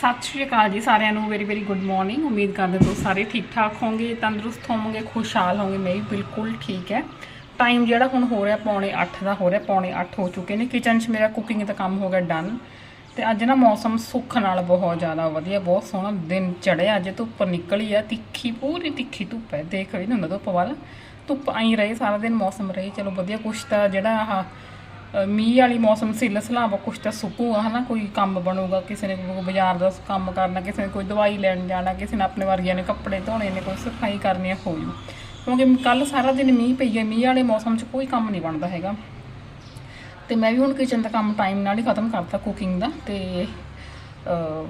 ਸਤਿ ਸ਼੍ਰੀ ਅਕਾਲ ਜੀ ਸਾਰਿਆਂ ਨੂੰ ਵੈਰੀ ਵੈਰੀ ਗੁੱਡ ਮਾਰਨਿੰਗ ਉਮੀਦ ਕਰਦੇ ਤੁਸੀਂ ਸਾਰੇ ਠੀਕ ਠਾਕ ਹੋਵੋਗੇ, ਤੰਦਰੁਸਤ ਹੋਵੋਗੇ, ਖੁਸ਼ਹਾਲ ਹੋਵੋਗੇ। ਮੈਂ ਬਿਲਕੁਲ ਠੀਕ ਹੈ। ਟਾਈਮ ਜਿਹੜਾ ਹੁਣ ਹੋ ਰਿਹਾ ਪੌਣੇ 8 ਦਾ, ਹੋ ਰਿਹਾ ਪੌਣੇ 8 ਹੋ ਚੁੱਕੇ ਨੇ। ਕਿਚਨ 'ਚ ਮੇਰਾ ਕੁਕਿੰਗ ਦਾ ਕੰਮ ਹੋ ਗਿਆ ਡਨ ਤੇ ਅੱਜ ਨਾ ਮੌਸਮ ਸੁੱਖ ਨਾਲ ਬਹੁਤ ਜ਼ਿਆਦਾ ਵਧੀਆ, ਬਹੁਤ ਸੋਹਣਾ ਦਿਨ ਚੜਿਆ ਅੱਜ ਧੁੱਪ ਨਿਕਲੀ ਆ, ਤਿੱਖੀ, ਪੂਰੀ ਤਿੱਖੀ ਧੁੱਪ ਹੈ। ਦੇਖ ਵੀ ਨਹੀਂ ਹੁੰਦਾ ਧੁੱਪ ਵੱਲ। ਧੁੱਪ ਆਈ ਰਹੇ, ਸਾਰਾ ਦਿਨ ਮੌਸਮ ਰਹੇ। ਚਲੋ ਵਧੀਆ, ਕੁਛ ਤਾਂ ਜਿਹੜਾ ਆਹ ਮੀਂਹ ਵਾਲੀ ਮੌਸਮ ਸੀ ਲਸਲਾਵਾ ਕੁਛ ਤਾਂ ਸੁੱਕੂਗਾ ਹਨਾ? ਕੋਈ ਕੰਮ ਬਣੂਗਾ, ਕਿਸੇ ਨੇ ਕੋਈ ਬਾਜ਼ਾਰ ਦਾ ਕੰਮ ਕਰਨਾ, ਕਿਸੇ ਨੇ ਕੋਈ ਦਵਾਈ ਲੈਣ ਜਾਣਾ, ਕਿਸੇ ਨੇ ਆਪਣੇ ਵਰਗਿਆਂ ਨੇ ਕੱਪੜੇ ਧੋਣੇ ਨੇ, ਕੋਈ ਸਫ਼ਾਈ ਕਰਨੀ ਆ, ਹੋ ਜੂ। ਕਿਉਂਕਿ ਕੱਲ ਸਾਰਾ ਦਿਨ ਮੀਂਹ ਪਈ ਹੈ ਮੀਂਹ ਵਾਲੇ ਮੌਸਮ 'ਚ ਕੋਈ ਕੰਮ ਨਹੀਂ ਬਣਦਾ ਹੈਗਾ। ਤੇ ਮੈਂ ਵੀ ਹੁਣ ਕਿਚਨ ਦਾ ਕੰਮ ਟਾਈਮ ਨਾਲ ਹੀ ਖਤਮ ਕਰਤਾ ਕੁਕਿੰਗ ਦਾ, ਤੇ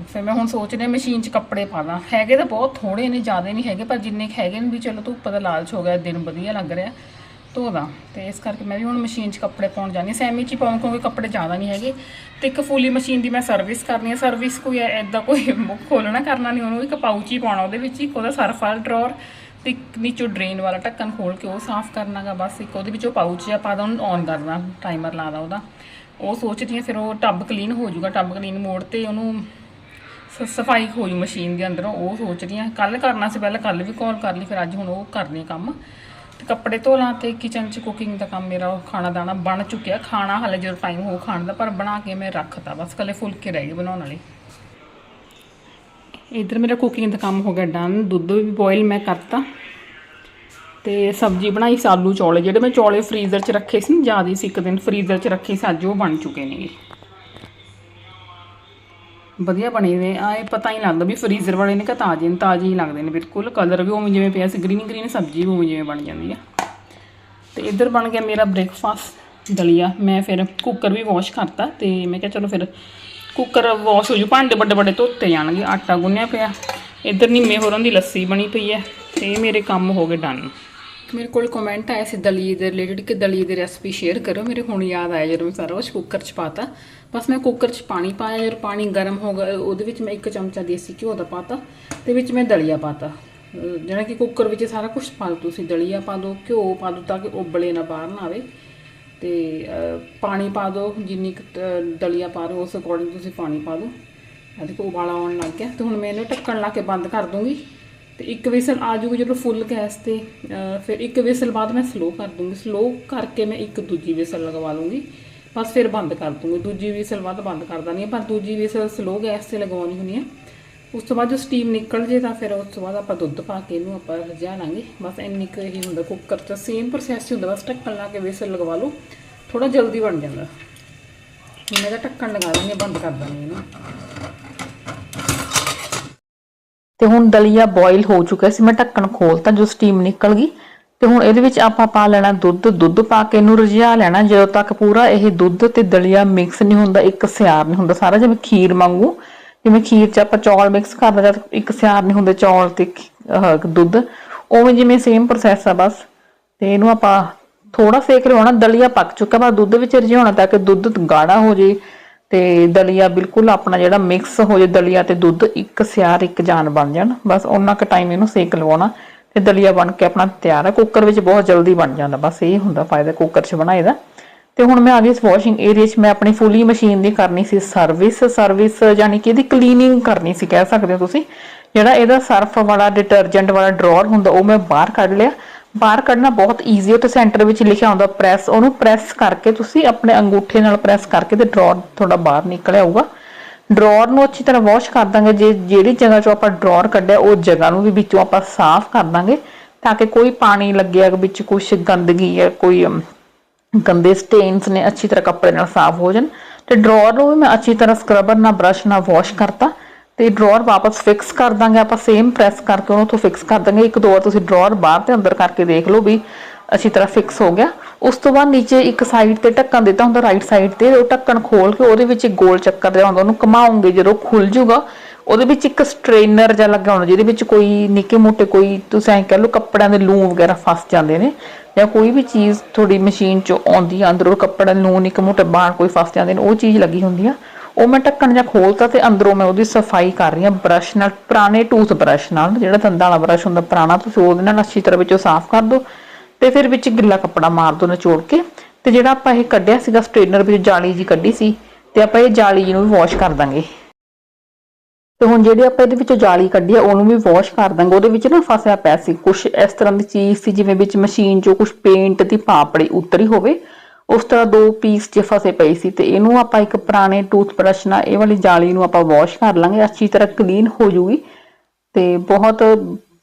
ਫਿਰ ਮੈਂ ਹੁਣ ਸੋਚ ਰਿਹਾ ਮਸ਼ੀਨ 'ਚ ਕੱਪੜੇ ਪਾ ਦਾਂ ਹੈਗੇ ਤਾਂ ਬਹੁਤ ਥੋੜੇ ਨੇ, ਜ਼ਿਆਦਾ ਨਹੀਂ ਹੈਗੇ, ਪਰ ਜਿੰਨੇ ਕੁ ਹੈਗੇ ਨੇ ਵੀ ਚਲੋ ਧੁੱਪ ਦਾ ਲਾਲਚ ਹੋ ਗਿਆ, ਦਿਨ ਵਧੀਆ ਲੱਗ ਰਿਹਾ। ਧੋਦਾ ਤੇ ਇਸ ਕਰਕੇ ਮੈਂ ਵੀ ਹੁਣ ਮਸ਼ੀਨ 'ਚ ਕੱਪੜੇ ਪਾਉਣ ਜਾਣੀ ਸੈਮੀ 'ਚ ਹੀ ਪਾਉਂ ਕਿਉਂਕਿ ਕੱਪੜੇ ਜ਼ਿਆਦਾ ਨਹੀਂ ਹੈਗੇ। ਤੇ ਇੱਕ ਫੁੱਲੀ ਮਸ਼ੀਨ ਦੀ ਮੈਂ ਸਰਵਿਸ ਕਰਨੀ ਹੈ ਸਰਵਿਸ ਕੋਈ ਐਦਾਂ ਕੋਈ ਮੁੱਖ ਖੋਲਣਾ ਕਰਨਾ ਨਹੀਂ। ਉਹਨੂੰ ਇੱਕ ਪਾਊਚ ਹੀ ਪਾਉਣਾ, ਉਹਦੇ ਵਿੱਚ ਇੱਕ ਉਹਦਾ ਸਰਫ ਵਾਲਾ ਡਰਾਅਰ ਤੇ ਇੱਕ ਨੀਚੋਂ ਡਰੇਨ ਵਾਲਾ ਢੱਕਣ ਖੋਲ ਕੇ ਉਹ ਸਾਫ਼ ਕਰਨਾਗਾ। ਬਸ ਇੱਕ ਉਹਦੇ ਵਿੱਚ ਉਹ ਪਾਊਚ ਜਿਹਾ ਪਾ ਦਾ, ਉਹਨੂੰ ਔਨ ਕਰਨਾ ਟਾਈਮਰ ਲਾਦਾ ਉਹਦਾ। ਉਹ ਸੋਚਦੀ ਹਾਂ, ਫਿਰ ਉਹ ਟੱਬ ਕਲੀਨ ਹੋ ਜਾਊਗਾ। ਟੱਬ ਕਲੀਨ ਮੋੜ ਤੇ ਉਹਨੂੰ ਸ- ਸਫ਼ਾਈ ਹੋ ਜੂ ਮਸ਼ੀਨ ਦੇ ਅੰਦਰੋਂ। ਉਹ ਸੋਚ ਰਹੀ ਹਾਂ ਕੱਲ ਕਰਨਾ ਸੀ, ਪਹਿਲਾਂ ਕੱਲ ਵੀ ਕਾਲ ਕਰ ਲਈ, ਫਿਰ ਅੱਜ ਹੁਣ ਉਹ ਕਰਨੀ ਕੰਮ। ਤੇ ਕੱਪੜੇ ਧੋ ਲਾਂ ਤੇ ਕਿਚਨ 'ਚ ਕੁਕਿੰਗ ਦਾ ਕੰਮ ਮੇਰਾ ਉਹ ਖਾਣਾ ਦਾਣਾ ਬਣ ਚੁੱਕਿਆ। ਖਾਣਾ ਹਲੇ ਜਦੋਂ ਟਾਈਮ ਹੋ ਖਾਣ ਦਾ, ਪਰ ਬਣਾ ਕੇ ਮੈਂ ਰੱਖਤਾ। ਬਸ ਕੱਲੇ ਫੁਲਕੇ ਰਹਿ ਗਏ ਬਣਾਉਣ ਵਾਲੇ। ਇਧਰ ਮੇਰਾ ਕੁਕਿੰਗ ਦਾ ਕੰਮ ਹੋ ਗਿਆ ਡਨ ਦੁੱਧ ਵੀ ਬੋਇਲ ਮੈਂ ਕਰਤਾ। ਤੇ ਸਬਜ਼ੀ ਬਣਾਈ ਸੀ ਆਲੂ ਚੌਲੇ, ਜਿਹੜੇ ਮੈਂ ਚੌਲੇ ਫਰੀਜ਼ਰ 'ਚ ਰੱਖੇ ਸੀ ਨਾ, ਜ਼ਿਆਦਾ ਸੀ ਇੱਕ ਦਿਨ ਫਰੀਜ਼ਰ 'ਚ ਰੱਖੇ ਸੀ, ਅੱਜ ਉਹ ਬਣ ਚੁੱਕੇ ਨੇਗੇ। ਵਧੀਆ ਬਣੇ ਹੋਏ ਆ, ਇਹ ਪਤਾ ਹੀ ਨਹੀਂ ਲੱਗਦਾ ਵੀ ਫਰੀਜ਼ਰ ਵਾਲੇ ਨੇ ਕਿ ਤਾਜ਼ੇ ਨੇ, ਤਾਜ਼ੇ ਹੀ ਲੱਗਦੇ ਨੇ ਬਿਲਕੁਲ। ਕਲਰ ਵੀ ਉਵੇਂ ਜਿਵੇਂ ਪਿਆ ਸੀ ਗ੍ਰੀਨ ਗ੍ਰੀਨ ਸਬਜ਼ੀ ਵੀ ਉਵੇਂ ਜਿਵੇਂ ਬਣ ਜਾਂਦੀ ਆ। ਤੇ ਇੱਧਰ ਬਣ ਗਿਆ ਮੇਰਾ ਬ੍ਰੇਕਫਾਸਟ ਦਲੀਆ। ਮੈਂ ਫਿਰ ਕੁੱਕਰ ਵੀ ਵਾਸ਼ ਕਰਤਾ ਤੇ ਮੈਂ ਕਿਹਾ ਚਲੋ ਫਿਰ ਕੁੱਕਰ ਵਾਸ਼ ਹੋ ਜੂ। ਭਾਂਡੇ ਵੱਡੇ ਵੱਡੇ ਧੋਤੇ ਜਾਣਗੇ, ਆਟਾ ਗੁੰਨਿਆ ਪਿਆ। ਇੱਧਰ ਨਿੰਮੇ ਹੋਰਾਂ ਦੀ ਲੱਸੀ ਬਣੀ ਪਈ ਹੈ ਤੇ ਮੇਰੇ ਕੰਮ ਹੋ ਗਏ ਡਨ ਮੇਰੇ ਕੋਲ ਕਮੈਂਟ ਆਇਆ ਸੀ ਦਲੀਏ ਦੇ ਰਿਲੇਟਡ ਕਿ ਦਲੀਏ ਦੀ ਰੈਸਪੀ ਸ਼ੇਅਰ ਕਰੋ ਮੇਰੇ ਹੁਣ ਯਾਦ ਆਇਆ ਜਦੋਂ ਮੈਂ ਸਾਰਾ ਕੁਝ ਕੁੱਕਰ 'ਚ ਪਾਤਾ। ਬਸ ਮੈਂ ਕੁੱਕਰ 'ਚ ਪਾਣੀ ਪਾਇਆ, ਜਦੋਂ ਪਾਣੀ ਗਰਮ ਹੋ ਗਿਆ, ਉਹਦੇ ਵਿੱਚ ਮੈਂ ਇੱਕ ਚਮਚਾ ਦੇਸੀ ਘਿਓ ਦਾ ਪਾਤਾ, ਤੇ ਵਿੱਚ ਮੈਂ ਦਲੀਆ ਪਾਤਾ। ਅਹ ਜਿਹੜਾ ਕਿ ਕੁੱਕਰ ਵਿੱਚ ਸਾਰਾ ਕੁਝ ਪਾ ਦਿਓ ਤੁਸੀਂ, ਦਲੀਆ ਪਾ ਦਿਓ ਘਿਓ ਪਾ ਦਿਓ ਤਾਂ ਕਿ ਉਬਲੇ ਨਾ ਬਾਹਰ ਨਾ ਆਵੇ। ਤੇ ਪਾਣੀ ਪਾ ਦਿਓ ਜਿੰਨੀ ਕੁ ਦਲੀਆ ਪਾ ਦਿਓ ਉਸ ਅਕੋਰਡਿੰਗ ਤੁਸੀਂ ਪਾਣੀ ਪਾ ਦਿਓ ਆ ਦੇਖੋ, ਉਬਾਲਾ ਆਉਣ ਲੱਗ ਗਿਆ। ਤੇ ਹੁਣ ਮੈਂ ਇਹਨੂੰ ਢੱਕਣ ਲਾ ਕੇ ਬੰਦ ਕਰ ਦੂੰਗੀ। ਤੇ ਇੱਕ ਵਿਸਲ ਆ ਜੂਗੀ ਜਦੋਂ ਫੁੱਲ ਗੈਸ ਤੇ ਫਿਰ ਇੱਕ ਵਿਸਲ ਬਾਅਦ ਮੈਂ ਸਲੋ ਕਰ ਦੂੰਗੀ। ਸਲੋ ਕਰਕੇ ਮੈਂ ਇੱਕ ਦੂਜੀ ਵਿਸਲ ਲਗਵਾ ਲੂੰਗੀ। ਬਸ ਫਿਰ ਬੰਦ ਕਰ ਦੂੰਗੀ। ਦੂਜੀ ਵਿਸਲ ਬਾਅਦ ਬੰਦ ਕਰ ਦਾਂਗੀ। ਪਰ ਦੂਜੀ ਵਿਸਲ ਸਲੋ ਗੈਸ ਤੇ ਲਗਾਉਣੀ ਹੁੰਦੀ ਹੈ ਉਸ ਤੋਂ ਬਾਅਦ ਜੋ ਸਟੀਮ ਨਿਕਲ ਜੇ ਤਾਂ ਫਿਰ ਉਸ ਤੋਂ ਬਾਅਦ ਆਪਾਂ ਦੁੱਧ ਪਾ ਕੇ ਇਹਨੂੰ ਆਪਾਂ ਰਜਾ ਲਾਂਗੇ। ਬਸ ਇੰਨੀ ਕੁ ਹੀ ਹੁੰਦਾ ਕੁੱਕਰ 'ਚ। ਸੇਮ ਪ੍ਰੋਸੈਸ ਹੀ ਹੁੰਦਾ। ਬਸ ਢੱਕਣ ਲਾ ਕੇ ਵਿਸਲ ਲਗਵਾ ਲਓ। ਥੋੜਾ ਜਲਦੀ ਬਣ ਜਾਂਦਾ। ਹੁਣ ਇਹਦਾ ਢੱਕਣ ਲਗਾ ਦਿੰਦੇ ਬੰਦ ਕਰ ਦਾਂਗੇ ਇਹਨੂੰ। ਤੇ ਹੁਣ ਦਲੀਆ ਬੋਇਲ ਹੋ ਚੁੱਕਾ ਸੀ, ਮੈਂ ਢੱਕਣ ਖੋਲਤਾ ਜੋ ਸਟੀਮ ਨਿਕਲ ਗਈ। ਤੇ ਹੁਣ ਇਹਦੇ ਵਿੱਚ ਆਪਾਂ ਪਾ ਲੈਣਾ ਦੁੱਧ ਦੁੱਧ ਪਾ ਕੇ ਇਹਨੂੰ ਰਝਾ ਲੈਣਾ, ਜਦੋਂ ਤੱਕ ਪੂਰਾ ਇਹ ਦੁੱਧ ਤੇ ਦਲੀਆ ਮਿਕਸ ਨਹੀਂ ਹੁੰਦਾ, ਇੱਕ ਸਿਆਰ ਨਹੀਂ ਹੁੰਦਾ ਸਾਰਾ, ਜਿਵੇਂ ਖੀਰ ਵਾਂਗੂ। ਜਿਵੇਂ ਖੀਰ 'ਚ ਆਪਾਂ ਚੌਲ ਮਿਕਸ ਕਰਦੇ ਜਦ ਇੱਕ ਸਿਆਰ ਨਹੀਂ ਹੁੰਦੇ ਚੌਲ ਤੇ ਦੁੱਧ। ਉਵੇਂ ਜਿਵੇਂ ਸੇਮ ਪ੍ਰੋਸੈਸ ਆ ਬਸ। ਤੇ ਇਹਨੂੰ ਆਪਾਂ ਥੋੜਾ ਸੇਕ ਲਵਾਉਣਾ, ਦਲੀਆ ਪੱਕ ਚੁੱਕਾ ਬਸ ਦੁੱਧ ਵਿੱਚ ਰਝਾਉਣਾ ਤਾਂ ਕਿ ਦੁੱਧ ਗਾੜਾ ਹੋ ਜੇ ਤੇ ਦਲੀਆ ਬਿਲਕੁਲ ਆਪਣਾ ਜਿਹੜਾ ਮਿਕਸ ਹੋ ਜੇ ਦਲੀਆ ਤੇ ਦੁੱਧ, ਇੱਕ ਸਿਆਰ, ਇੱਕ ਜਾਨ ਬਣ ਜਾਣ। ਬਸ ਉਹਨਾਂ ਕ ਟਾਈਮ ਇਹਨੂੰ ਸੇਕ ਲਵਾਉਣਾ ਤੇ ਦਲੀਆ ਬਣ ਕੇ ਆਪਣਾ ਤਿਆਰ ਹੈ ਕੁੱਕਰ ਵਿੱਚ ਬਹੁਤ ਜਲਦੀ ਬਣ ਜਾਂਦਾ। ਬਸ ਇਹ ਹੁੰਦਾ ਫਾਇਦਾ ਕੁੱਕਰ 'ਚ ਬਣਾਏ ਦਾ। ਤੇ ਹੁਣ ਮੈਂ ਆ ਗਈ ਇਸ ਵਾਸ਼ਿੰਗ ਏਰੀਆ 'ਚ। ਮੈਂ ਆਪਣੀ ਫੁੱਲੀ ਮਸ਼ੀਨ ਦੀ ਕਰਨੀ ਸੀ ਸਰਵਿਸ ਸਰਵਿਸ ਯਾਨੀ ਕਿ ਇਹਦੀ ਕਲੀਨਿੰਗ ਕਰਨੀ ਸੀ, ਕਹਿ ਸਕਦੇ ਹੋ ਤੁਸੀਂ। ਜਿਹੜਾ ਇਹਦਾ ਸਰਫ ਵਾਲਾ ਡਿਟਰਜੈਂਟ ਵਾਲਾ ਡਰਾਅਰ ਹੁੰਦਾ, ਉਹ ਮੈਂ ਬਾਹਰ ਕੱਢ ਲਿਆ। ਬਾਹਰ ਕੱਢਣਾ ਬਹੁਤ ਈਜ਼ੀ ਹੈ। ਤੇ ਸੈਂਟਰ ਵਿੱਚ ਲਿਖਿਆ ਹੁੰਦਾ ਪ੍ਰੈਸ ਉਹਨੂੰ ਪ੍ਰੈਸ ਕਰਕੇ ਤੁਸੀਂ ਆਪਣੇ ਅੰਗੂਠੇ ਨਾਲ ਪ੍ਰੈਸ ਕਰਕੇ ਤੇ ਡਰਾਅਰ ਤੁਹਾਡਾ ਬਾਹਰ ਨਿਕਲ ਆਊਗਾ ਡਰਾਅਰ ਨੂੰ ਅੱਛੀ ਤਰ੍ਹਾਂ ਵਾਸ਼ ਕਰ ਦਾਂਗੇ। ਜੇ ਜਿਹੜੀ ਜਗ੍ਹਾ 'ਚੋਂ ਆਪਾਂ ਡਰਾਅਰ ਕੱਢਿਆ, ਉਹ ਜਗ੍ਹਾ ਨੂੰ ਵੀ ਵਿੱਚੋਂ ਆਪਾਂ ਸਾਫ਼ ਕਰ ਦਾਂਗੇ ਤਾਂ ਕਿ ਕੋਈ ਪਾਣੀ ਲੱਗਿਆ ਵਿੱਚ ਕੁਝ ਗੰਦਗੀ ਹੈ ਕੋਈ ਗੰਦੇ ਸਟੇਨਸ ਨੇ ਅੱਛੀ ਤਰ੍ਹਾਂ ਕੱਪੜੇ ਨਾਲ ਸਾਫ਼ ਹੋ ਜਾਣ। ਤੇ ਡਰਾਅਰ ਨੂੰ ਵੀ ਮੈਂ ਅੱਛੀ ਤਰ੍ਹਾਂ ਸਕਰਬਰ ਨਾਲ ਬ੍ਰਸ਼ ਨਾਲ ਵਾਸ਼ ਕਰਤਾ। ਤੇ ਡਰਾਅਰ ਵਾਪਸ ਫਿਕਸ ਕਰ ਦਾਂਗੇ, ਆਪਾਂ ਸੇਮ ਪ੍ਰੈਸ ਕਰਕੇ ਉਹਨੂੰ ਤੋਂ ਫਿਕਸ ਕਰ ਦਾਂਗੇ। ਇੱਕ, ਦੋ ਵਾਰ ਤੁਸੀਂ ਡਰਾਅਰ ਬਾਹਰ ਤੇ ਅੰਦਰ ਕਰਕੇ ਦੇਖ ਲਓ ਵੀ ਅੱਛੀ ਤਰ੍ਹਾਂ ਫਿਕਸ ਹੋ ਗਿਆ। ਉਸ ਤੋਂ ਬਾਅਦ ਨੀਚੇ ਇੱਕ ਸਾਈਡ ਤੇ ਢੱਕਣ ਦਿੱਤਾ ਹੁੰਦਾ ਰਾਈਟ ਸਾਈਡ ਤੇ, ਉਹ ਢੱਕਣ ਖੋਲ ਕੇ ਉਹਦੇ ਵਿੱਚ ਗੋਲ ਚੱਕਰ ਜਿਹਾ ਹੁੰਦਾ, ਉਹਨੂੰ ਘੁਮਾਉਂਗੇ ਜਦੋਂ ਖੁੱਲ ਜੂਗਾ ਉਹਦੇ ਵਿੱਚ ਇੱਕ ਸਟ੍ਰੇਨਰ ਜਿਹਾ ਲੱਗਾ ਹੋਣਾ ਜਿਹਦੇ ਵਿੱਚ ਕੋਈ ਨਿੱਕੇ ਮੋਟੇ ਕੋਈ ਤੁਸੀਂ ਐਂ ਕਹਿ ਲਓ ਕੱਪੜਿਆਂ ਦੇ ਲੂੰ ਵਗੈਰਾ ਫਸ ਜਾਂਦੇ ਨੇ ਜਾਂ ਕੋਈ ਵੀ ਚੀਜ਼ ਤੁਹਾਡੀ ਮਸ਼ੀਨ ਚੋਂ ਆਉਂਦੀ ਆ, ਅੰਦਰੋਂ ਕੱਪੜਾ ਲੂੰ ਨਿੱਕੇ ਮੋਟੇ ਬਾਹਰ ਕੋਈ ਫਸ ਜਾਂਦੇ ਨੇ, ਉਹ ਚੀਜ਼ ਲੱਗੀ ਹੁੰਦੀ ਆ। ਉਹ ਮੈਂ ਢੱਕਣ ਜਾਂ ਖੋਲਤਾ ਤੇ ਅੰਦਰੋਂ ਮੈਂ ਉਹਦੀ ਸਫ਼ਾਈ ਕਰ ਰਹੀ ਹਾਂ ਬ੍ਰਸ਼ ਨਾਲ, ਪੁਰਾਣੇ ਟੂਥ ਬ੍ਰਸ਼ ਨਾਲ, ਜਿਹੜਾ ਦੰਦਾਂ ਵਾਲਾ ਬ੍ਰਸ਼ ਹੁੰਦਾ ਪੁਰਾਣਾ, ਤੁਸੀਂ ਉਹਦੇ ਨਾਲ ਅੱਛੀ ਤਰ੍ਹਾਂ ਵਿੱਚੋਂ ਸਾਫ਼ ਕਰ ਦਿਓ ਤੇ ਫਿਰ ਵਿੱਚ ਗਿੱਲਾ ਕੱਪੜਾ ਮਾਰ ਦੋ ਨਿਚੋੜ ਕੇ ਤੇ ਜਿਹੜਾ ਆਪਾਂ ਇਹ ਕੱਢਿਆ ਸੀਗਾ ਸਟ੍ਰੇਨਰ ਵਿੱਚ ਜਾਲੀ ਜੀ ਕੱਢੀ ਸੀ ਤੇ ਆਪਾਂ ਇਹ ਜਾਲੀ ਜੀ ਨੂੰ ਵੀ ਵਾਸ਼ ਕਰ ਦਾਂਗੇ। ਤੇ ਹੁਣ ਜਿਹੜੀ ਆਪਾਂ ਇਹਦੇ ਵਿੱਚੋਂ ਜਾਲੀ ਕੱਢੀ ਆ, ਉਹਨੂੰ ਵੀ ਵਾਸ਼ ਕਰ ਦਾਂਗੇ। ਉਹਦੇ ਵਿੱਚ ਨਾ ਫਸਿਆ ਪਿਆ ਸੀ ਕੁਝ ਇਸ ਤਰ੍ਹਾਂ ਦੀ ਚੀਜ਼ ਸੀ ਜਿਵੇਂ ਵਿੱਚ ਮਸ਼ੀਨ 'ਚੋਂ ਕੁਝ ਪੇਂਟ ਦੀ ਪਾਪੜੀ ਉਤਰੀ ਹੋਵੇ ਉਸ ਤਰ੍ਹਾਂ ਦੋ ਪੀਸ 'ਚ ਫਸੇ ਪਏ ਸੀ ਤੇ ਇਹਨੂੰ ਆਪਾਂ ਇੱਕ ਪੁਰਾਣੇ ਟੂਥਬ੍ਰਸ਼ ਨਾਲ ਇਹ ਵਾਲੀ ਜਾਲੀ ਨੂੰ ਆਪਾਂ ਵਾਸ਼ ਕਰ ਲਾਂਗੇ, ਅੱਛੀ ਤਰ੍ਹਾਂ ਕਲੀਨ ਹੋ ਜੂਗੀ ਤੇ ਬਹੁਤ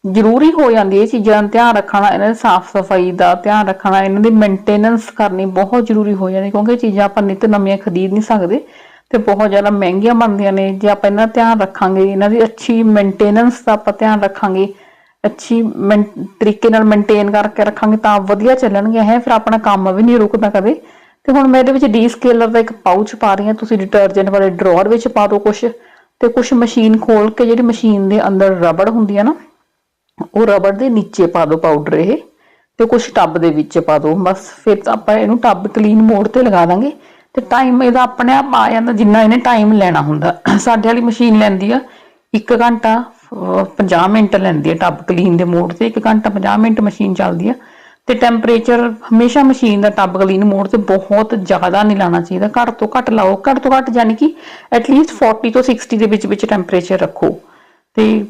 ਜ਼ਰੂਰੀ ਹੋ ਜਾਂਦੀ ਹੈ ਚੀਜ਼ਾਂ ਦਾ ਧਿਆਨ ਰੱਖਣਾ, ਇਹਨਾਂ ਦੀ ਸਾਫ਼ ਸਫ਼ਾਈ ਦਾ ਧਿਆਨ ਰੱਖਣਾ, ਇਹਨਾਂ ਦੀ ਮੇਨਟੇਨੈਂਸ ਕਰਨੀ ਬਹੁਤ ਜ਼ਰੂਰੀ ਹੋ ਜਾਂਦੀ ਕਿਉਂਕਿ ਇਹ ਚੀਜ਼ਾਂ ਆਪਾਂ ਨਿਤ ਨਵੀਆਂ ਖਰੀਦ ਨਹੀਂ ਸਕਦੇ ਤੇ ਬਹੁਤ ਜ਼ਿਆਦਾ ਮਹਿੰਗੀਆਂ ਬਣਦੀਆਂ ਨੇ, ਜੇ ਆਪਾਂ ਇਹਨਾਂ ਦਾ ਧਿਆਨ ਰੱਖਾਂਗੇ, ਇਹਨਾਂ ਦੀ ਅੱਛੀ ਮੇਨਟੇਨੈਂਸ ਦਾ ਆਪਾਂ ਧਿਆਨ ਰੱਖਾਂਗੇ ਅੱਛੀ ਮੇਨ- ਤਰੀਕੇ ਨਾਲ ਮੇਨਟੇਨ ਕਰਕੇ ਰੱਖਾਂਗੇ ਤਾਂ ਵਧੀਆ ਚੱਲਣਗੇ ਇਹ ਫਿਰ ਆਪਣਾ ਕੰਮ ਵੀ ਨਹੀਂ ਰੁਕਦਾ ਕਦੇ। ਤੇ ਹੁਣ ਮੈਂ ਇਹਦੇ ਵਿੱਚ ਡੀ ਸਕੇਲਰ ਦਾ ਇੱਕ ਪਾਊਚ ਪਾ ਰਹੀ ਹਾਂ, ਤੁਸੀਂ ਡਿਟਰਜੈਂਟ ਵਾਲੇ ਡਰਾਅਰ ਵਿੱਚ ਪਾ ਦਿਓ ਕੁਝ ਤੇ ਕੁਝ ਮਸ਼ੀਨ ਖੋਲ ਕੇ ਜਿਹੜੀ ਮਸ਼ੀਨ ਦੇ ਅੰਦਰ ਰਬੜ ਹੁੰਦੀ ਹੈ ਨਾ, ਉਹ ਰਬੜ ਦੇ ਨੀਚੇ ਪਾ ਦਿਓ ਪਾਊਡਰ ਇਹ। ਤੇ ਕੁਝ ਟੱਬ ਦੇ ਵਿੱਚ ਪਾ ਦਿਓ, ਬਸ ਫਿਰ ਤਾਂ ਆਪਾਂ ਇਹਨੂੰ ਟੱਬ ਕਲੀਨ ਮੋਡ ਤੇ ਲਗਾ ਦਾਂਗੇ। ਤੇ ਟਾਈਮ ਇਹਦਾ ਆਪਣੇ ਆਪ ਆ ਜਾਂਦਾ, ਜਿੰਨਾ ਇਹਨੇ ਟਾਈਮ ਲੈਣਾ ਹੁੰਦਾ। ਸਾਡੇ ਵਾਲੀ ਮਸ਼ੀਨ ਲੈਂਦੀ ਆ 1 ਘੰਟਾ 50 ਮਿੰਟ ਲੈਂਦੀ ਆ, ਟੱਬ ਕਲੀਨ ਦੇ ਮੋਡ ਤੇ 1 ਘੰਟਾ 50 ਮਿੰਟ ਮਸ਼ੀਨ ਚੱਲਦੀ ਆ। ਤੇ ਟੈਂਪਰੇਚਰ ਹਮੇਸ਼ਾ ਮਸ਼ੀਨ ਦਾ ਟੱਬ ਕਲੀਨ ਮੋਡ ਤੇ ਬਹੁਤ ਜ਼ਿਆਦਾ ਨਹੀਂ ਲਾਣਾ ਚਾਹੀਦਾ। ਘੱਟ ਤੋਂ ਘੱਟ ਲਾਓ, ਘੱਟ ਤੋਂ ਘੱਟ ਯਾਨੀ ਕਿ ਐਟਲੀਸਟ 40 ਤੋਂ 60 ਦੇ ਵਿੱਚ ਵਿੱਚ ਟੈਂਪਰੇਚਰ ਰੱਖੋ। ਤੇ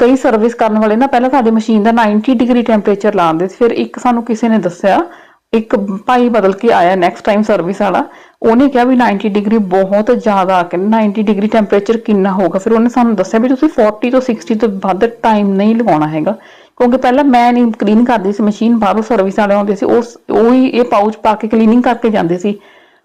ਕਈ ਸਰਵਿਸ ਕਰਨ ਵਾਲੇ ਨਾ ਪਹਿਲਾਂ ਸਾਡੇ ਮਸ਼ੀਨ ਦਾ 90 ਡਿਗਰੀ ਟੈਂਪਰੇਚਰ ਲਾਉਂਦੇ ਸੀ, ਫਿਰ ਇੱਕ ਸਾਨੂੰ ਕਿਸੇ ਨੇ ਦੱਸਿਆ ਇੱਕ ਭਾਈ ਬਦਲ ਕੇ ਆਇਆ ਨੈਕਸਟ ਟਾਈਮ ਸਰਵਿਸ ਵਾਲਾ, ਉਹਨੇ ਕਿਹਾ ਵੀ 90 ਡਿਗਰੀ ਬਹੁਤ ਜ਼ਿਆਦਾ ਕਿ 90 ਡਿਗਰੀ ਟੈਂਪਰੇਚਰ ਕਿੰਨਾ ਹੋਗਾ ਫਿਰ ਉਹਨੇ ਸਾਨੂੰ ਦੱਸਿਆ ਵੀ ਤੁਸੀਂ 40 ਤੋਂ 60 ਤੋਂ ਵੱਧ ਟਾਈਮ ਨਹੀਂ ਲਗਾਉਣਾ ਹੈਗਾ। ਕਿਉਂਕਿ ਪਹਿਲਾਂ ਮੈਂ ਨਹੀਂ ਕਲੀਨ ਕਰਦੀ ਸੀ ਮਸ਼ੀਨ ਬਾਹਰੋਂ ਸਰਵਿਸ ਵਾਲੇ ਆਉਂਦੇ ਸੀ ਉਸ ਉਹੀ ਇਹ ਪਾਊਚ ਪਾ ਕੇ ਕਲੀਨਿੰਗ ਕਰਕੇ ਜਾਂਦੇ ਸੀ।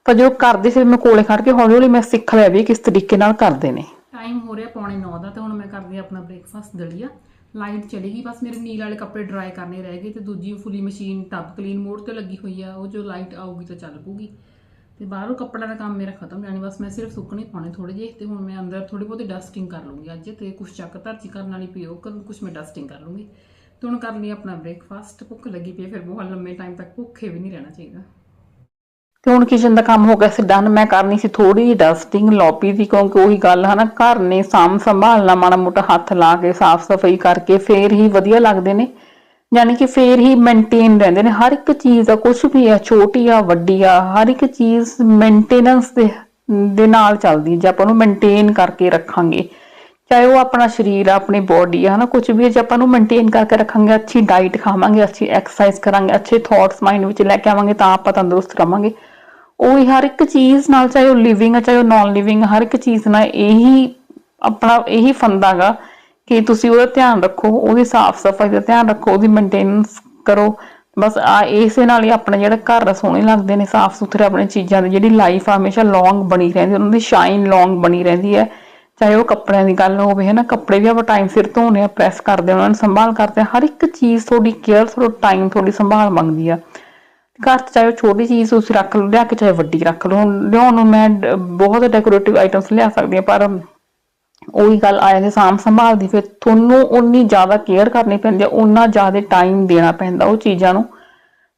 ਪਰ ਜਦੋਂ ਕਰਦੇ ਸੀ ਮੈਂ ਕੋਲੇ ਖੜ ਕੇ ਹੌਲੀ ਹੌਲੀ ਮੈਂ ਸਿੱਖ ਲਿਆ ਵੀ ਕਿਸ ਤਰੀਕੇ ਨਾਲ ਕਰਦੇ ਨੇ। ਟਾਈਮ ਹੋ ਰਿਹਾ ਪੌਣੇ 9 ਦਾ, ਤੇ ਹੁਣ ਮੈਂ ਕਰਦੀ ਹਾਂ ਆਪਣਾ ਬ੍ਰੇਕਫਾਸਟ ਦਲੀਆ। ਲਾਈਟ ਚਲੀ ਬਸ ਮੇਰੇ ਨੀਲ ਵਾਲੇ ਕੱਪੜੇ ਡਰਾਈ ਕਰਨੇ ਰਹਿ ਗਏ ਤੇ ਦੂਜੀ fully machine tub clean mode ਤੇ ਲੱਗੀ ਹੋਈ ਆ, ਉਹ ਜੋ ਲਾਈਟ ਆਊਗੀ ਤਾਂ ਚੱਲ ਪੂਗੀ ਤੇ ਬਾਹਰੋਂ ਕੱਪੜਾ ਦਾ ਕੰਮ ਮੇਰਾ ਖਤਮ ਜਾਣੀ ਬਸ ਮੈਂ ਸਿਰਫ ਸੁੱਕਣੇ ਪਾਉਣੇ ਥੋੜੇ ਜਿਹੇ ਤੇ ਹੁਣ ਮੈਂ ਅੰਦਰ ਥੋੜੀ ਬਹੁਤੀ ਡਸਟਿੰਗ ਕਰ ਲੂੰਗੀ ਅੱਜ ਤੇ ਕੁਝ ਚੱਕ ਧਰਚੀ ਕਰਨ ਵਾਲੀ ਪੀਓ ਕਰ ਕੁਝ ਮੈਂ ਡਸਟਿੰਗ ਕਰ ਲੂੰਗੀ ਤੇ ਹੁਣ ਕਰ ਲਈ ਆਪਣਾ ਬ੍ਰੇਕਫਾਸਟ ਭੁੱਖ ਲੱਗੀ ਪਈ ਫਿਰ ਬਹੁਤ ਲੰਮੇ ਟਾਈਮ ਤੱਕ ਭੁੱਖੇ ਵੀ ਨਹੀਂ ਰਹਿਣਾ ਚਾਹੀਦਾ। ਤੇ ਹੁਣ ਕਿਚਨ ਦਾ ਕੰਮ ਹੋ ਗਿਆ ਸੀ ਡਨ ਮੈਂ ਕਰਨੀ ਸੀ ਥੋੜੀ ਜਿਹੀ ਡਸਟਿੰਗ ਲੋਪੀ ਦੀ ਕਿਉਂਕਿ ਉਹੀ ਗੱਲ ਹੈ ਨਾ ਘਰ ਨੇ ਸਾਂਭ ਸੰਭਾਲਣਾ ਮਾੜਾ ਮੋਟਾ ਹੱਥ ਲਾ ਕੇ ਸਾਫ਼ ਸਫ਼ਾਈ ਕਰਕੇ ਫੇਰ ਹੀ ਵਧੀਆ ਲੱਗਦੇ ਨੇ। ਯਾਨੀ ਕਿ ਫੇਰ ਹੀ ਮੇਨਟੇਨ ਰਹਿੰਦੇ ਨੇ। ਹਰ ਇੱਕ ਚੀਜ਼ ਦਾ ਕੁਝ ਵੀ ਆ ਛੋਟੀ ਆ ਵੱਡੀ ਆ ਹਰ ਇੱਕ ਚੀਜ਼ ਮੇਨਟੇਨੈਂਸ ਦੇ ਦੇ ਨਾਲ ਚੱਲਦੀ ਜੇ ਆਪਾਂ ਨੂੰ ਮੇਨਟੇਨ ਕਰਕੇ ਰੱਖਾਂਗੇ। ਚਾਹੇ ਉਹ ਆਪਣਾ ਸਰੀਰ ਆ ਆਪਣੀ ਬੋਡੀ ਆ ਹਨਾ ਕੁਝ ਵੀ ਹੈ, ਜੇ ਆਪਾਂ ਨੂੰ ਮੇਨਟੇਨ ਕਰਕੇ ਰੱਖਾਂਗੇ ਅੱਛੀ ਡਾਈਟ ਖਾਵਾਂਗੇ ਅੱਛੀ ਐਕਸਰਸਾਈਜ਼ ਕਰਾਂਗੇ ਅੱਛੇ ਥਾਟਸ ਮਾਈਂਡ ਵਿੱਚ ਲੈ ਕੇ ਆਵਾਂਗੇ ਤਾਂ ਆਪਾਂ ਤੰਦਰੁਸਤ ਰਵਾਂਗੇ। ਉਹ ਹਰ ਇੱਕ ਚੀਜ਼ ਨਾਲ, ਚਾਹੇ ਉਹ ਲਿਵਿੰਗ ਆ, ਚਾਹੇ ਉਹ ਨਾਨ ਲਿਵਿੰਗ ਹਰ ਇੱਕ ਚੀਜ਼ ਨਾਲ ਇਹੀ ਆਪਣਾ ਇਹੀ ਫੰਦਾਗਾ ਕਿ ਤੁਸੀਂ ਉਹਦਾ ਧਿਆਨ ਰੱਖੋ, ਉਹਦੀ ਸਾਫ਼ ਸਫ਼ਾਈ ਦਾ ਧਿਆਨ ਰੱਖੋ, ਉਹਦੀ ਮੇਨਟੇਨੈਂਸ ਕਰੋ। ਬਸ ਆ ਇਸੇ ਨਾਲ ਹੀ ਆਪਣਾ ਜਿਹੜਾ ਘਰ ਸੋਹਣੇ ਲੱਗਦੇ ਨੇ ਸਾਫ਼ ਸੁਥਰੇ ਆਪਣੇ ਚੀਜ਼ਾਂ ਦੀ, ਜਿਹੜੀ ਲਾਈਫ ਆ ਹਮੇਸ਼ਾ ਲੌਂਗ ਬਣੀ ਰਹਿੰਦੀ, ਉਹਨਾਂ ਦੀ ਸ਼ਾਈਨ ਲੌਂਗ ਬਣੀ ਰਹਿੰਦੀ ਹੈ। ਚਾਹੇ ਉਹ ਕੱਪੜਿਆਂ ਦੀ ਗੱਲ ਹੋਵੇ ਹੈ ਨਾ ਕੱਪੜੇ ਵੀ ਆਪਾਂ ਟਾਈਮ ਸਿਰ ਧੋਣੇ ਆ ਪ੍ਰੈਸ ਕਰਦੇ ਆ, ਉਹਨਾਂ ਨੂੰ ਸੰਭਾਲ ਕਰਦੇ ਆ, ਹਰ ਇੱਕ ਚੀਜ਼ ਤੁਹਾਡੀ ਕੇਅਰ ਤੁਹਾਡਾ ਟਾਈਮ ਤੁਹਾਡੀ ਸੰਭਾਲ ਮੰਗਦੀ ਆ। ਘਰ 'ਚ ਚਾਹੇ ਛੋਟੀ ਚੀਜ਼ ਤੁਸੀਂ ਰੱਖ ਲਓ, ਲਿਆ ਕੇ ਚਾਹੇ ਵੱਡੀ ਰੱਖ ਲਓ ਲਿਆਉਣ ਨੂੰ ਮੈਂ ਬਹੁਤ ਡੈਕੋਰੇਟਿਵ ਆਈਟਮਸ ਲਿਆ ਸਕਦੀ ਹਾਂ, ਪਰ ਉਹੀ ਗੱਲ ਆ ਜਾਂਦੀ, ਸਾਂਭ ਸੰਭਾਲ ਦੀ, ਫਿਰ ਤੁਹਾਨੂੰ ਉਨੀ ਜ਼ਿਆਦਾ ਕੇਅਰ ਕਰਨੀ ਪੈਂਦੀ ਹੈ ਉਨਾ ਜ਼ਿਆਦਾ ਟਾਈਮ ਦੇਣਾ ਪੈਂਦਾ ਉਹ ਚੀਜ਼ਾਂ ਨੂੰ,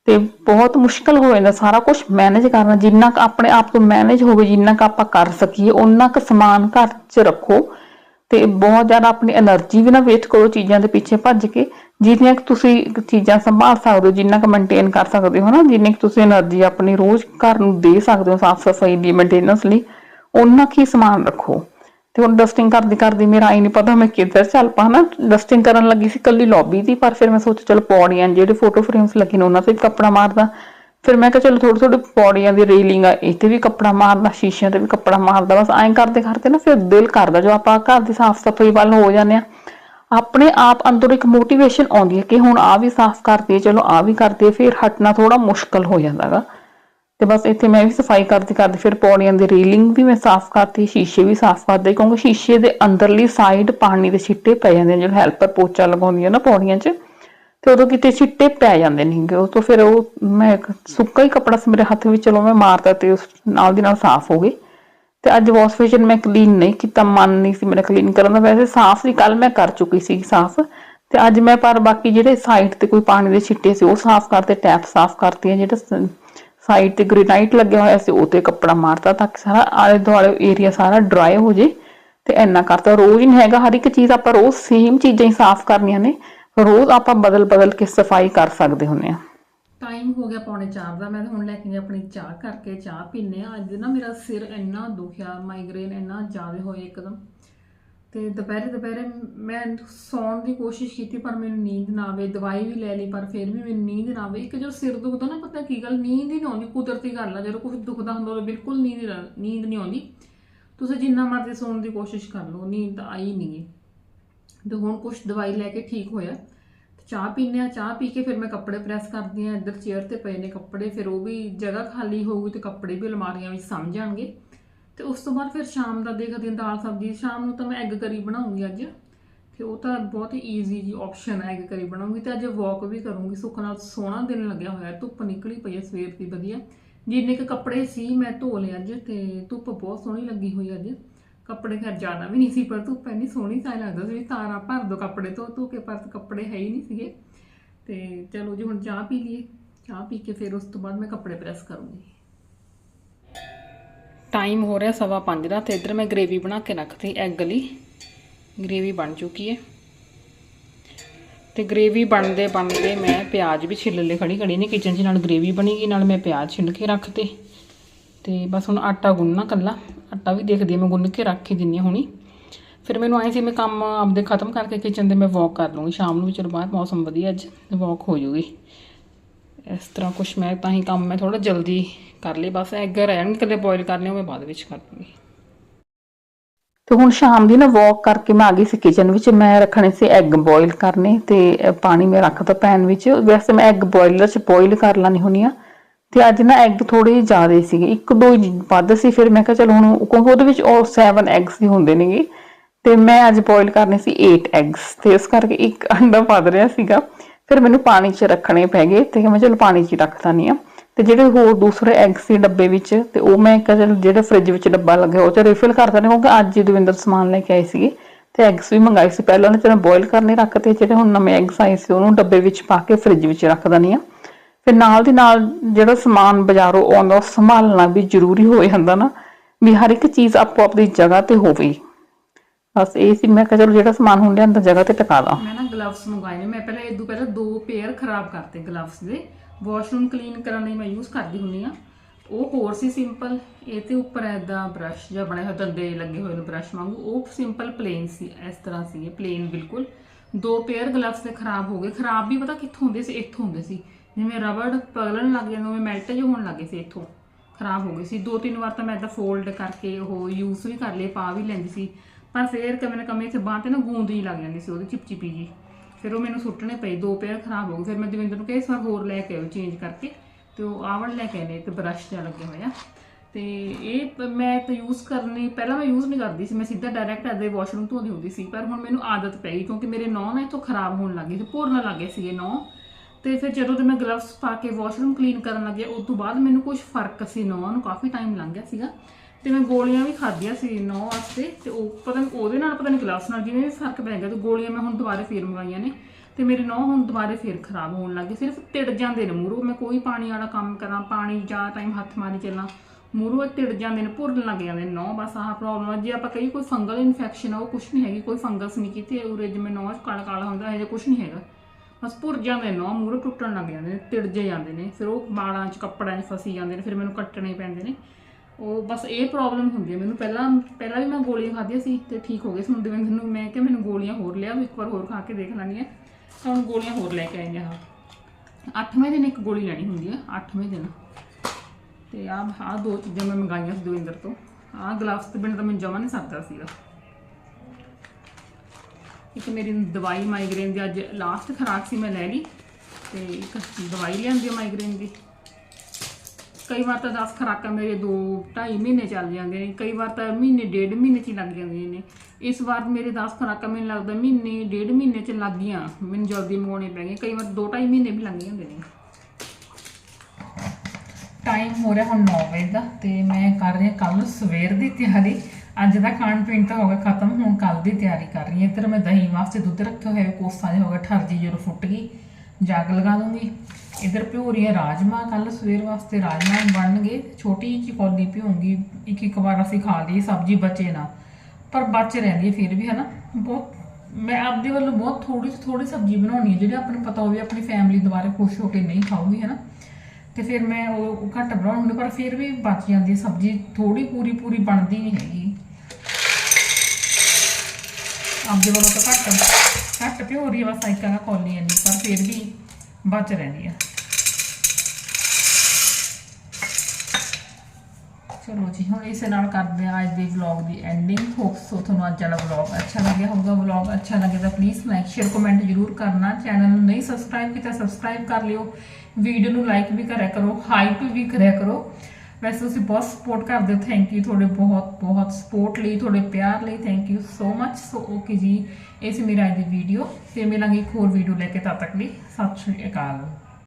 ਤੇ ਬਹੁਤ ਮੁਸ਼ਕਲ ਹੋ ਜਾਂਦਾ, ਸਾਰਾ ਕੁਝ ਮੈਨੇਜ ਕਰਨਾ, ਜਿੰਨਾ ਕੁ ਆਪਣੇ ਆਪ ਤੋਂ ਮੈਨੇਜ ਹੋਵੇ, ਜਿੰਨਾ ਕੁ ਆਪਾਂ ਕਰ ਸਕੀਏ ਉਨਾ ਕੁ ਸਮਾਨ ਘਰ 'ਚ ਰੱਖੋ, ਤੇ ਬਹੁਤ ਜ਼ਿਆਦਾ ਆਪਣੀ એનર્ਜੀ ਵੀ ਨਾ ਵੇਸਟ ਕਰੋ, ਚੀਜ਼ਾਂ ਦੇ ਪਿੱਛੇ ਭੱਜ ਕੇ ਜਿੰਨੀਆਂ ਕਿ ਤੁਸੀਂ ਚੀਜ਼ਾਂ ਸੰਭਾਲ ਸਕਦੇ ਹੋ, ਜਿੰਨਾ ਕਿ ਮੇਨਟੇਨ ਕਰ ਸਕਦੇ ਹੋ ਨਾ, ਜਿੰਨੀ ਕਿ ਤੁਸੀਂ એનર્ਜੀ ਆਪਣੀ ਰੋਜ਼ ਘਰ ਨੂੰ ਦੇ ਸਕਦੇ ਹੋ ਸਾਫ਼ ਸਫ਼ਾਈ ਦੀ ਮੇਨਟੇਨੈਂਸ ਲਈ ਉਹਨਾਂ ਕੀ ਸਮਾਨ ਰੱਖੋ। ਤੇ ਹੁਣ ਡਸਟਿੰਗ ਕਰਦੀ ਕਰਦੀ ਮੇਰਾ ਆਈ ਨਹੀਂ ਪਤਾ ਮੈਂ ਕਿੱਧਰ ਚੱਲ ਪਾ ਨਾ ਡਸਟਿੰਗ ਕਰਨ ਲੱਗੀ ਸੀ ਕੱਲੀ ਲੌਬੀ ਦੀ, ਪਰ ਫਿਰ ਮੈਂ ਸੋਚ ਚਲ ਪੌੜੀਆਂ ਜਿਹੜੇ ਫੋਟੋ ਫਰੇਮਸ ਲੱਗੇ ਨੇ ਉਹਨਾਂ ਤੇ ਕੱਪੜਾ ਮਾਰਦਾ। ਫਿਰ ਮੈਂ ਕਿਹਾ ਚਲੋ ਥੋੜੇ ਥੋੜੇ ਪੌੜੀਆਂ ਦੀ ਰੇਲਿੰਗ ਆ ਇੱਥੇ ਵੀ ਕੱਪੜਾ ਮਾਰਦਾ, ਸ਼ੀਸ਼ਿਆਂ ਤੇ ਵੀ ਕੱਪੜਾ ਮਾਰਦਾ, ਬਸ ਐਂ ਕਰਦੇ ਕਰਦੇ ਨਾ ਫਿਰ ਦਿਲ ਕਰਦਾ, ਜੋ ਆਪਾਂ ਘਰ ਦੀ ਸਾਫ਼ ਸਫ਼ਾਈ ਵੱਲ ਹੋ ਜਾਂਦੇ ਆ ਆਪਣੇ ਆਪ ਅੰਦਰ ਇੱਕ ਮੋਟੀਵੇਸ਼ਨ ਆਉਂਦੀ ਹੈ ਕਿ ਹੁਣ ਆ ਵੀ ਸਾਫ਼ ਕਰਦੀ, ਚਲੋ ਆ ਵੀ ਕਰਦੀ, ਫਿਰ ਹਟਣਾ ਥੋੜਾ ਮੁਸ਼ਕਲ ਹੋ ਜਾਂਦਾਗਾ। ਤੇ ਬਸ ਇੱਥੇ ਮੈਂ ਵੀ ਸਫ਼ਾਈ ਕਰਦੀ ਕਰਦੀ ਫਿਰ ਪੌੜੀਆਂ ਦੀ ਰੀਲਿੰਗ ਵੀ ਮੈਂ ਸਾਫ਼ ਕਰਤੀ, ਸ਼ੀਸ਼ੇ ਵੀ ਸਾਫ਼ ਕਰਦੇ ਕਿਉਂਕਿ ਸ਼ੀਸ਼ੇ ਦੇ ਅੰਦਰਲੀ ਸਾਈਡ ਪਾਣੀ ਦੇ ਛਿੱਟੇ ਪੈ ਜਾਂਦੇ ਜਦੋਂ ਹੈਲਪਰ ਪੋਚਾ ਲਗਾਉਂਦੀ ਆ ਨਾ ਪੌੜੀਆਂ 'ਚ, ਤੇ ਉਦੋਂ ਕਿਤੇ ਛਿੱਟੇ ਪੈ ਜਾਂਦੇ ਨੇਗੇ। ਉਹ ਤੋਂ ਫਿਰ ਉਹ ਮੈਂ ਇੱਕ ਸੁੱਕਾ ਹੀ ਕੱਪੜਾ ਸੀ, ਮੇਰੇ ਹੱਥ ਵਿੱਚ, ਚਲੋ ਮੈਂ ਮਾਰਤਾ ਤੇ ਉਸ ਨਾਲ ਦੀ ਨਾਲ ਸਾਫ਼ ਹੋ ਗਏ ਤੇ ਅੱਜ ਵਾਸ਼ ਬੇਸਿਨ ਮੈਂ ਕਲੀਨ ਨਹੀਂ ਕੀਤਾ, ਮਨ ਨਹੀਂ ਸੀ ਮੇਰਾ ਕਲੀਨ ਕਰਨ ਦਾ। ਵੈਸੇ ਸਾਫ਼ ਸੀ ਕੱਲ ਮੈਂ ਕਰ ਚੁੱਕੀ ਸੀ ਸਾਫ਼। ਤੇ ਅੱਜ ਮੈਂ ਪਰ ਬਾਕੀ ਜਿਹੜੇ ਸਾਈਡ ਤੇ ਕੋਈ ਪਾਣੀ ਦੇ ਛਿੱਟੇ ਸੀ, ਉਹ ਸਾਫ਼ ਕਰਤੇ ਟੈਪ ਸਾਫ਼ ਕਰਤੀਆਂ। ਜਿਹੜੇ ਸਾਈਡ ਤੇ ਗ੍ਰੇਨਾਈਟ ਲੱਗਿਆ ਹੋਇਆ ਸੀ, ਉਹ ਤੇ ਕੱਪੜਾ ਮਾਰਤਾ ਤਾਂ ਕਿ ਸਾਰਾ ਆਲੇ ਦੁਆਲੇ ਏਰੀਆ ਸਾਰਾ ਡਰਾਈ ਹੋ ਜੇ ਤੇ ਇੰਨਾ ਕਰਤਾ। ਰੋਜ਼ ਹੀ ਹੈਗਾ, ਹਰ ਇੱਕ ਚੀਜ਼ ਆਪਾਂ ਰੋਜ਼ ਸੇਮ ਚੀਜ਼ਾਂ ਹੀ ਸਾਫ਼ ਕਰਨੀਆਂ ਨੇ। ਰੋਜ਼ ਆਪਾਂ ਬਦਲ ਬਦਲ ਕੇ ਸਫ਼ਾਈ ਕਰ ਸਕਦੇ ਹੁੰਨੇ ਆ ਟਾਈਮ ਹੋ ਗਿਆ ਪੌਣੇ 4 ਦਾ, ਮੈਂ ਤਾਂ ਹੁਣ ਲੈ ਕੇ ਆਪਣੀ ਚਾਹ ਕਰਕੇ, ਚਾਹ ਪੀਨੇ ਆ ਅੱਜ ਨਾ ਮੇਰਾ ਸਿਰ ਇੰਨਾ ਦੁਖਿਆ ਮਾਈਗ੍ਰੇਨ ਇੰਨਾ ਜ਼ਿਆਦਾ ਹੋਇਆ ਇੱਕਦਮ। ਤੇ ਦੁਪਹਿਰੇ ਦੁਪਹਿਰੇ ਮੈਂ ਸੌਣ ਦੀ ਕੋਸ਼ਿਸ਼ ਕੀਤੀ, ਪਰ ਮੈਨੂੰ ਨੀਂਦ ਨਾ ਆਵੇ। ਦਵਾਈ ਵੀ ਲੈ ਲਈ, ਪਰ ਫਿਰ ਵੀ ਮੈਨੂੰ ਨੀਂਦ ਨਾ ਆਵੇ। ਇੱਕ ਜੋ ਸਿਰ ਦੁਖਦਾ ਨਾ, ਪਤਾ ਕੀ ਗੱਲ, ਨੀਂਦ ਹੀ ਨਹੀਂ ਆਉਂਦੀ, ਕੁਦਰਤੀ ਗੱਲ ਆ। ਜਦੋਂ ਕੁਝ ਦੁਖਦਾ ਹੁੰਦਾ, ਉਦੋਂ ਬਿਲਕੁਲ ਨੀਂਦ ਨੀਂਦ ਨਹੀਂ ਆਉਂਦੀ। ਤੁਸੀਂ ਜਿੰਨਾ ਮਰਜ਼ੀ ਸੌਣ ਦੀ ਕੋਸ਼ਿਸ਼ ਕਰ ਲਓ, ਨੀਂਦ ਤਾਂ ਆਈ ਨਹੀਂ ਤੇ ਹੁਣ ਕੁਝ ਦਵਾਈ ਲੈ ਕੇ ਠੀਕ ਹੋਇਆ। ਚਾਹ ਪੀਂਦੇ ਆ ਚਾਹ ਪੀ ਕੇ ਫਿਰ ਮੈਂ ਕੱਪੜੇ ਪ੍ਰੈਸ ਕਰਦੀ ਆ ਇੱਧਰ ਚੇਅਰ ਤੇ ਪਏ ਨੇ ਕੱਪੜੇ, ਫਿਰ ਉਹ ਵੀ ਜਗ੍ਹਾ ਖਾਲੀ ਹੋਊਗੀ ਤੇ ਕੱਪੜੇ ਵੀ ਅਲਮਾਰੀਆਂ ਵਿੱਚ ਸਮ ਜਾਣਗੇ। ਤੇ ਉਸ ਤੋਂ ਬਾਅਦ ਫਿਰ ਸ਼ਾਮ ਦਾ ਦੇਖਦੇ ਹਾਂ, ਦਾਲ ਸਬਜ਼ੀ, ਸ਼ਾਮ ਨੂੰ ਤਾਂ ਮੈਂ ਐਗ ਕਰੀ ਬਣਾਉਂਗੀ ਅੱਜ। ਤੇ ਉਹ ਤਾਂ ਬਹੁਤ ਹੀ ਈਜ਼ੀ ਜੀ ਆਪਸ਼ਨ ਹੈ ਐਗ ਕਰੀ ਬਣਾਉਂਗੀ ਤੇ ਅੱਜ ਵਾਕ ਵੀ ਕਰੂੰਗੀ, ਸੁੱਖ ਨਾਲ ਸੋਹਣਾ ਦਿਨ ਲੱਗਿਆ ਹੋਇਆ, ਧੁੱਪ ਨਿਕਲੀ ਪਈ ਹੈ ਸਵੇਰ ਦੀ ਵਧੀਆ। ਜਿੰਨੇ ਕੁ ਕੱਪੜੇ ਸੀ ਮੈਂ ਧੋ ਲਿਆ ਅੱਜ ਤੇ ਧੁੱਪ ਬਹੁਤ ਸੋਹਣੀ ਲੱਗੀ ਹੋਈ ਅੱਜ। ਕੱਪੜੇ ਖੈਰ ਜ਼ਿਆਦਾ ਵੀ ਨਹੀਂ ਸੀ, ਪਰ ਧੁੱਪ ਇੰਨੀ ਸੋਹਣੀ ਸਾਈ ਲੱਗਦਾ ਸੀ ਵੀ ਤਾਰਾ ਭਰ ਦੋ ਕੱਪੜੇ, ਧੋ ਧੋ ਕੇ ਪਰ ਕੱਪੜੇ ਹੈ ਹੀ ਨਹੀਂ ਸੀਗੇ। ਤੇ ਚਲੋ ਜੀ, ਹੁਣ ਚਾਹ ਪੀ ਲਈਏ। ਚਾਹ ਪੀ ਕੇ ਫਿਰ ਉਸ ਤੋਂ ਬਾਅਦ ਮੈਂ ਕੱਪੜੇ ਪ੍ਰੈਸ ਕਰੂੰਗੀ। ਟਾਈਮ ਹੋ ਰਿਹਾ ਸਵਾ ਪੰਜ ਦਾ ਤੇ ਇੱਧਰ ਮੈਂ ਗ੍ਰੇਵੀ ਬਣਾ ਕੇ ਰੱਖਤੀ ਐਗ ਲਈ। ਗ੍ਰੇਵੀ ਬਣ ਚੁੱਕੀ ਹੈ ਤੇ ਗ੍ਰੇਵੀ ਬਣਦੇ ਬਣਦੇ ਮੈਂ ਪਿਆਜ਼ ਵੀ ਛਿੱਲ ਲਏ ਖੜੀ ਖੜੀ ਨੇ ਕਿਚਨ 'ਚ ਨਾਲ ਗ੍ਰੇਵੀ ਗਈ ਨਾਲ ਮੈਂ ਪਿਆਜ਼ ਛਿੱਲ ਕੇ ਰੱਖਤੇ। ਤੇ ਬਸ ਹੁਣ ਆਟਾ ਗੁੰਨਣਾ ਕੱਲਾ। ਆਟਾ ਵੀ ਦੇਖਦੀ ਹਾਂ, ਮੈਂ ਗੁੰਨ ਕੇ ਰੱਖ ਹੀ ਦਿੰਨੀ ਹਾਂ ਹੁਣੀ। ਫਿਰ ਮੈਨੂੰ ਆਏ ਸੀ, ਮੈਂ ਕੰਮ ਆਪਦੇ ਖਤਮ ਕਰਕੇ ਕਿਚਨ ਦੇ ਮੈਂ ਵਾਕ ਕਰ ਲੂੰਗੀ ਸ਼ਾਮ ਨੂੰ ਵੀ ਚਲੋ ਬਾਅਦ ਮੌਸਮ ਵਧੀਆ ਅੱਜ ਵਾਕ ਹੋ ਜੂਗੀ ਇਸ ਤਰ੍ਹਾਂ ਕੁਛ ਮੈਂ ਤਾਂ ਹੀ ਕੰਮ ਮੈਂ ਥੋੜਾ ਜਲਦੀ ਕਰ ਲਈ ਬਸ ਐਗ ਰਹਿਣ ਕੱਲੇ ਬੋਇਲ ਕਰ ਲਿਓ, ਮੈਂ ਬਾਅਦ ਵਿੱਚ ਕਰ ਲੂੰਗੀ ਤੇ ਹੁਣ ਸ਼ਾਮ ਦੀ ਨਾ ਵਾਕ ਕਰਕੇ ਮੈਂ ਆ ਗਈ ਸੀ ਕਿਚਨ ਵਿੱਚ। ਮੈਂ ਰੱਖਣੇ ਸੀ ਐਗ ਬੋਇਲ ਕਰਨੇ ਤੇ ਪਾਣੀ ਮੈਂ ਰੱਖਤਾ ਪੈਨ ਵਿੱਚ। ਵੈਸੇ ਮੈਂ ਐਗ ਬੋਇਲਰ 'ਚ ਬੋਇਲ ਕਰ ਲੈਣੀ ਹੁੰਦੀ ਆ ਤੇ ਅੱਜ ਨਾ ਐਗ ਥੋੜੇ ਜ਼ਿਆਦੇ ਸੀਗੇ। ਇੱਕ ਦੋ ਹੀ ਵੱਧ ਸੀ, ਫਿਰ ਮੈਂ ਕਿਹਾ ਚਲ ਹੁਣ ਕਿਉਂਕਿ ਉਹਦੇ ਵਿੱਚ ਉਹ 7 ਐਗਸ ਹੀ ਹੁੰਦੇ ਨੇਗੇ। ਤੇ ਮੈਂ ਅੱਜ ਬੋਇਲ ਕਰਨੇ ਸੀ 8 ਐਗਸ ਤੇ ਇਸ ਕਰਕੇ ਇੱਕ ਅੰਡਾ ਵੱਧ ਰਿਹਾ ਸੀਗਾ। ਫਿਰ ਮੈਨੂੰ ਪਾਣੀ 'ਚ ਰੱਖਣੇ ਪੈ ਗਏ ਤੇ ਮੈਂ ਚਲ ਪਾਣੀ 'ਚ ਹੀ ਰੱਖ ਦਿੰਦੀ ਆ ਤੇ ਜਿਹੜੇ ਹੋਰ ਦੂਸਰੇ ਐਗਸ ਸੀ ਡੱਬੇ ਵਿੱਚ, ਤੇ ਉਹ ਮੈਂ ਕਿਹਾ ਚਲ ਜਿਹੜੇ ਫ੍ਰਿਜ ਵਿੱਚ ਡੱਬਾ ਲੱਗਿਆ, ਉਹ ਚ ਰੀਫਿਲ ਕਰਦਾ ਦਿੰਦੇ ਕਿਉਂਕਿ ਅੱਜ ਹੀ ਦਵਿੰਦਰ ਸਮਾਨ ਲੈ ਕੇ ਆਏ ਸੀਗੇ। ਤੇ ਐਗਸ ਵੀ ਮੰਗਾਏ ਸੀ। ਪਹਿਲਾਂ ਉਹਨੇ ਚਲ ਬੋਇਲ ਕਰਨੇ ਰੱਖਤੇ, ਜਿਹੜੇ ਹੁਣ ਨਵੇਂ ਐਗਸ ਆਏ ਸੀ, ਉਹਨੂੰ ਡੱਬੇ ਵਿੱਚ ਪਾ ਕੇ ਫ੍ਰਿਜ ਵਿੱਚ ਰੱਖ ਦਿੰਦੀ ਆ ਫਿਰ ਨਾਲ ਦੀ ਨਾਲ ਜਿਹੜਾ ਸਮਾਨ ਬਾਜ਼ਾਰੋਂ ਆਉਂਦਾ, ਉਹ ਸੰਭਾਲਣਾ ਵੀ ਜ਼ਰੂਰੀ ਹੋ ਜਾਂਦਾ ਨਾ, ਵੀ ਹਰ ਇੱਕ ਚੀਜ਼ ਆਪੋ ਆਪਣੀ ਜਗ੍ਹਾ ਤੇ ਹੋਵੇ। ਬਸ ਇਹ ਸੀ, ਮੈਂ ਕਿਹਾ ਚਲੋ ਜਿਹੜਾ ਸਮਾਨ ਹੁਣ ਲਿਆਂਦਾ, ਜਗ੍ਹਾ ਤੇ ਟਿਕਾ ਦਾਂ ਮੈਂ ਨਾ ਗਲਵਸ ਮੰਗਾਏ ਨੇ, ਮੈਂ ਪਹਿਲਾਂ ਇਦੋਂ ਪਹਿਲਾਂ ਦੋ ਪੇਅਰ ਖਰਾਬ ਕਰਤੇ ਗਲਵਸ ਦੇ। ਵਾਸ਼ਰੂਮ ਕਲੀਨ ਕਰਨ ਲਈ ਮੈਂ ਯੂਜ਼ ਕਰਦੀ ਹੁੰਨੀ ਆ ਉਹ ਹੋਰ ਸੀ ਸਿੰਪਲ ਇਹ ਤੇ ਉੱਪਰ ਐਦਾ ਬ੍ਰਸ਼ ਜਿਹਾ ਬਣਿਆ ਹੋਇਆ, ਦੰਦੇ ਲੱਗੇ ਹੋਏ ਨੇ ਬ੍ਰਸ਼ ਵਾਂਗੂ, ਉਹ ਸਿੰਪਲ ਪਲੇਨ ਸੀ, ਇਸ ਤਰ੍ਹਾਂ ਸੀ ਇਹ ਪਲੇਨ ਬਿਲਕੁਲ। ਦੋ ਪੇਅਰ ਗਲਵਸ ਦੇ ਖਰਾਬ ਹੋ ਗਏ। ਖਰਾਬ ਵੀ ਪਤਾ ਕਿੱਥੋਂ ਹੁੰਦੇ ਸੀ, ਇੱਥੋਂ ਹੁੰਦੇ ਸੀ। ਜਿਵੇਂ ਰਬੜ ਪਗਲਣ ਲੱਗ ਜਾਂਦੇ, ਉਵੇਂ ਮੈਲਟ ਜਿਹੇ ਹੋਣ ਲੱਗੇ ਸੀ ਇੱਥੋਂ। ਖਰਾਬ ਹੋ ਗਏ ਸੀ। ਦੋ ਤਿੰਨ ਵਾਰ ਤਾਂ ਮੈਂ ਤਾਂ ਫੋਲਡ ਕਰਕੇ ਉਹ ਯੂਜ਼ ਵੀ ਕਰ ਲਏ, ਪਾ ਵੀ ਲੈਂਦੀ ਸੀ। ਪਰ ਫੇਰ ਕਮੇ ਨਾ ਕਮੇ ਤੇ ਬਾਂਹ ਤੇ ਨਾ ਗੂੰਦ ਹੀ ਲੱਗ ਜਾਂਦੀ ਸੀ, ਉਹਦੀ ਚਿਪਚਿਪੀ ਜੀ ਫਿਰ ਉਹ ਮੈਨੂੰ ਸੁੱਟਣੇ ਪਏ, ਦੋ ਪੇਅਰ ਖਰਾਬ ਹੋ ਗਏ। ਫਿਰ ਮੈਂ ਦਵਿੰਦਰ ਨੂੰ ਕਿਹਾ, ਇਸ ਵਾਰ ਹੋਰ ਲੈ ਕੇ ਆਓ ਚੇਂਜ ਕਰਕੇ। ਤੇ ਉਹ ਆਵੜ ਲੈ ਕੇ ਆਏ ਨੇ ਤੇ ਬ੍ਰਸ਼ ਜਿਹਾ ਲੱਗੇ ਹੋਇਆ। ਤੇ ਇਹ ਮੈਂ ਤਾਂ ਯੂਜ਼ ਕਰਨੀ, ਪਹਿਲਾਂ ਮੈਂ ਯੂਜ਼ ਨਹੀਂ ਕਰਦੀ ਸੀ। ਮੈਂ ਸਿੱਧਾ ਡਾਇਰੈਕਟ ਐਦੇ ਵਾਸ਼ਰੂਮ ਧੋਂਦੀ ਹੁੰਦੀ ਸੀ। ਪਰ ਹੁਣ ਮੈਨੂੰ ਆਦਤ ਪੈ ਗਈ, ਕਿਉਂਕਿ ਮੇਰੇ ਨੌ ਨਾ ਇਥੋਂ ਖਰਾਬ ਹੋਣ ਲੱਗੇ ਸੀ, ਭੁਰਨ ਲੱਗੇ ਸੀਗੇ ਨੌ ਤੇ ਫਿਰ ਜਦੋਂ ਤੇ ਮੈਂ ਗਲਵਸ ਪਾ ਕੇ ਵਾਸ਼ਰੂਮ ਕਲੀਨ ਕਰਨ ਲੱਗੇ, ਉਸ ਤੋਂ ਬਾਅਦ ਮੈਨੂੰ ਕੁਝ ਫ਼ਰਕ ਸੀ ਨੌ ਨੂੰ, ਕਾਫੀ ਟਾਈਮ ਲੰਘ ਗਿਆ ਸੀਗਾ। ਤੇ ਮੈਂ ਗੋਲੀਆਂ ਵੀ ਖਾਧੀਆਂ ਸੀ ਨੌ ਵਾਸਤੇ, ਤੇ ਉਹ ਪਤਾ ਨਹੀਂ ਉਹਦੇ ਨਾਲ ਪਤਾ ਨਹੀਂ ਗਲਵਸ ਨਾਲ ਜਿਵੇਂ ਵੀ ਫ਼ਰਕ ਪੈ ਗਿਆ, ਤੇ ਗੋਲੀਆਂ ਮੈਂ ਹੁਣ ਦੁਬਾਰੇ ਫੇਰ ਮੰਗਾਈਆਂ ਨੇ। ਤੇ ਮੇਰੇ ਨੌ ਹੁਣ ਦੁਬਾਰਾ ਫੇਰ ਖਰਾਬ ਹੋਣ ਲੱਗੇ ਸਿਰਫ ਤਿੜ ਜਾਂਦੇ ਨੇ ਮੂਰੋਂ ਮੈਂ ਕੋਈ ਪਾਣੀ ਵਾਲਾ ਕੰਮ ਕਰਾਂ, ਪਾਣੀ ਜਾਂ ਟਾਈਮ ਹੱਥ ਮਾਰੀ ਚੱਲਾਂ ਮੂਰੋਂ ਤਿੜ ਜਾਂਦੇ ਨੇ, ਭੁਰਨ ਲੱਗ ਜਾਂਦੇ ਨੇ ਨੌ ਬਸ ਆਹ ਪ੍ਰੋਬਲਮ ਹੈ ਜੇ ਆਪਾਂ ਕਹੀ ਕੋਈ ਫੰਗਲ ਇਨਫੈਕਸ਼ਨ ਆ, ਉਹ ਕੁਝ ਨਹੀਂ ਹੈਗੀ, ਕੋਈ ਫੰਗਸ ਨਹੀਂ ਕੀਤੀ, ਉਰੇ ਜਿਵੇਂ ਨੌ ਚ ਕਾਲਾ ਕਾਲਾ ਹੁੰਦਾ, ਇਹ ਕੁਝ ਨਹੀਂ ਹੈਗਾ। ਬਸ ਭੁਰ ਜਾਂਦੇ ਨੇ ਨੌ ਮੂਰੋਂ ਟੁੱਟਣ ਲੱਗ ਜਾਂਦੇ ਨੇ, ਤਿੜ ਜੇ ਜਾਂਦੇ ਨੇ, ਫਿਰ ਉਹ ਬਾਲਾਂ 'ਚ ਕੱਪੜਾਂ 'ਚ ਫਸੀ ਜਾਂਦੇ ਨੇ, ਫਿਰ ਮੈਨੂੰ ਕੱਟਣੇ ਪੈਂਦੇ ਨੇ। ਉਹ ਬਸ ਇਹ ਪ੍ਰੋਬਲਮ ਹੁੰਦੀ ਹੈ। ਮੈਨੂੰ ਪਹਿਲਾਂ ਪਹਿਲਾਂ ਵੀ ਮੈਂ ਗੋਲੀਆਂ ਖਾਧੀਆਂ ਸੀ ਤੇ ਠੀਕ ਹੋ ਗਏ ਸੀ। ਹੁਣ ਦਵਿੰਦਰ ਨੂੰ ਮੈਂ ਕਿ ਮੈਨੂੰ ਗੋਲੀਆਂ ਹੋਰ ਲਿਆ ਇੱਕ ਵਾਰ ਹੋਰ ਖਾ ਕੇ ਦੇਖ ਲੈਣੀ ਹੈ। ਤਾਂ ਹੁਣ ਗੋਲੀਆਂ ਹੋਰ ਲੈ ਕੇ ਆਈਆਂ ਹਾਂ। ਆਹ ਅੱਠਵੇਂ ਦਿਨ ਇੱਕ ਗੋਲੀ ਲੈਣੀ ਹੁੰਦੀ ਹੈ, ਅੱਠਵੇਂ ਦਿਨ। ਤੇ ਆਹ ਆਹ ਦੋ ਚੀਜ਼ਾਂ ਮੈਂ ਮੰਗਾਈਆਂ ਸੀ ਦਵਿੰਦਰ ਤੋਂ। ਆਹ ਗਲਾਸ ਤੇ ਬਿਨਾਂ ਤਾਂ ਮੈਨੂੰ ਜਮਾ ਨਹੀਂ ਸਕਦਾ ਸੀਗਾ। ਇੱਕ ਮੇਰੀ ਦਵਾਈ ਮਾਈਗ੍ਰੇਨ ਦੀ ਅੱਜ ਲਾਸਟ ਖਰਾਕ ਸੀ ਮੈਂ ਲੈ ਲਈ ਤੇ ਇੱਕ ਦਵਾਈ ਲਿਆਂਦੀ ਮਾਈਗ੍ਰੇਨ ਦੀ। ਕਈ ਵਾਰ ਤਾਂ 10 ਖਰਾਕਾਂ ਮੇਰੇ 2 2.5 ਮਹੀਨੇ ਚੱਲ ਜਾਂਦੇ ਨੇ, ਕਈ ਵਾਰ ਤਾਂ ਮਹੀਨੇ ਡੇਢ ਮਹੀਨੇ ਚ ਲੱਗ ਜਾਂਦੀਆਂ ਨੇ। ਇਸ ਵਾਰ ਮੇਰੇ 10 ਖਰਾਕਾਂ ਮੈਨੂੰ ਲੱਗਦਾ ਮਹੀਨੇ, ਡੇਢ ਮਹੀਨੇ ਚ ਲੱਗ ਗਈਆਂ, ਮੈਨੂੰ ਜਲਦੀ ਮੰਗਾਉਣੇ ਪੈ ਗਏ। ਕਈ ਵਾਰ 2 2.5 ਮਹੀਨੇ ਵੀ ਲੰਘ ਜਾਂਦੇ ਨੇ। ਟਾਈਮ ਹੋ ਰਿਹਾ ਹੁਣ 9 ਵਜੇ ਦਾ ਤੇ ਮੈਂ ਕਰ ਰਹੀ ਹਾਂ ਕੱਲ ਸਵੇਰ ਦੀ ਤਿਆਰੀ। ਅੱਜ ਦਾ ਖਾਣ ਪੀਣ ਤਾਂ ਹੋ ਗਿਆ ਖਤਮ, ਹੁਣ ਕੱਲ ਦੀ ਤਿਆਰੀ ਕਰ ਰਹੀ ਹਾਂ। ਇੱਧਰ ਮੈਂ ਦਹੀਂ ਵਾਸਤੇ ਦੁੱਧ ਰੱਖਿਆ ਹੋਇਆ, ਕੋਸਾ ਜਿਹਾ ਹੋ ਗਿਆ, ਠਰ ਜੀ ਜਦੋਂ ਫੁੱਟ ਗਈ, ਜੱਗ ਲਗਾ ਦੂੰਗੀ। ਇੱਧਰ ਭਿਓ ਰਹੀ ਹੈ ਰਾਜਮਾ ਕੱਲ ਸਵੇਰ ਵਾਸਤੇ ਰਾਜਮਾ ਬਣਨਗੇ। ਛੋਟੀ ਜਿਹੀ ਕੌਲੀ ਭਿਉਂਗੀ ਇੱਕ ਇੱਕ ਵਾਰ ਅਸੀਂ ਖਾ ਲਈ ਸਬਜ਼ੀ ਬਚੇ ਨਾ। ਪਰ ਬਚ ਰਹਿੰਦੀ ਫਿਰ ਵੀ, ਹਨਾ? ਬਹੁਤ, ਮੈਂ ਆਪਦੇ ਵੱਲੋਂ ਬਹੁਤ ਥੋੜੀ ਥੋੜੀ ਸਬਜ਼ੀ ਬਣਾਉਣੀ ਹੈ, ਜਿਹੜੀ ਆਪਾਂ ਨੂੰ ਪਤਾ ਹੋਵੇ, ਆਪਣੀ ਫੈਮਿਲੀ ਦੁਬਾਰਾ ਖੁਸ਼ ਹੋ ਕੇ ਨਹੀਂ ਖਾਊਗੀ, ਹਨਾ? ਤੇ ਫਿਰ ਮੈਂ ਉਹ ਘੱਟ ਬਣਾਉਂਗੀ, ਪਰ ਫਿਰ ਵੀ ਬਚ ਜਾਂਦੀ ਸਬਜ਼ੀ ਥੋੜੀ ਪੂਰੀ ਪੂਰੀ ਬਣਦੀ ਨਹੀਂ ਹੈਗੀ। ਆਪਦੇ ਵੱਲੋਂ ਤਾਂ ਘੱਟ ਘੱਟ ਪਿਓ ਰਹੀ ਹੈ ਬਸ ਇੱਕ ਆ ਕੌਲੀ ਇੰਨੀ, ਪਰ ਫਿਰ ਵੀ ਬਚ ਰਹਿੰਦੀ ਆ। ਚਲੋ ਜੀ, ਹੁਣ ਇਸੇ ਨਾਲ ਕਰਦੇ ਹਾਂ ਅੱਜ ਦੇ ਵਲੌਗ ਦੀ ਐਂਡਿੰਗ ਹੋਪ ਸੋ ਤੁਹਾਨੂੰ ਅੱਜ ਵਾਲਾ ਵਲੌਗ ਅੱਛਾ ਲੱਗਿਆ ਹੋਊਗਾ। ਵਲੌਗ ਅੱਛਾ ਲੱਗੇ ਤਾਂ ਪਲੀਜ਼ ਲਾਈਕ ਸ਼ੇਅਰ ਕਮੈਂਟ ਜ਼ਰੂਰ ਕਰਨਾ। ਚੈਨਲ ਨੂੰ ਨਹੀਂ ਸਬਸਕ੍ਰਾਈਬ ਕੀਤਾ ਸਬਸਕ੍ਰਾਈਬ ਕਰ ਲਿਓ। ਵੀਡੀਓ ਨੂੰ ਲਾਈਕ ਵੀ ਕਰਿਆ ਕਰੋ ਹਾਈਪ ਵੀ ਕਰਿਆ ਕਰੋ। ਵੈਸੇ ਤੁਸੀਂ ਬਹੁਤ ਸਪੋਰਟ ਕਰਦੇ ਹੋ ਥੈਂਕ ਯੂ ਤੁਹਾਡੇ ਬਹੁਤ ਬਹੁਤ ਸਪੋਰਟ ਲਈ, ਤੁਹਾਡੇ ਪਿਆਰ ਲਈ thank you so much so okay ਜੀ, ਇਹ ਸੀ ਮੇਰਾ ਅੱਜ ਦੀ ਵੀਡੀਓ ਤੇ ਮਿਲਾਂਗੇ ਇੱਕ ਹੋਰ ਵੀਡੀਓ ਲੈ ਕੇ ਤਦ ਤੱਕ ਲਈ। ਸਤਿ ਸ਼੍ਰੀ ਅਕਾਲ।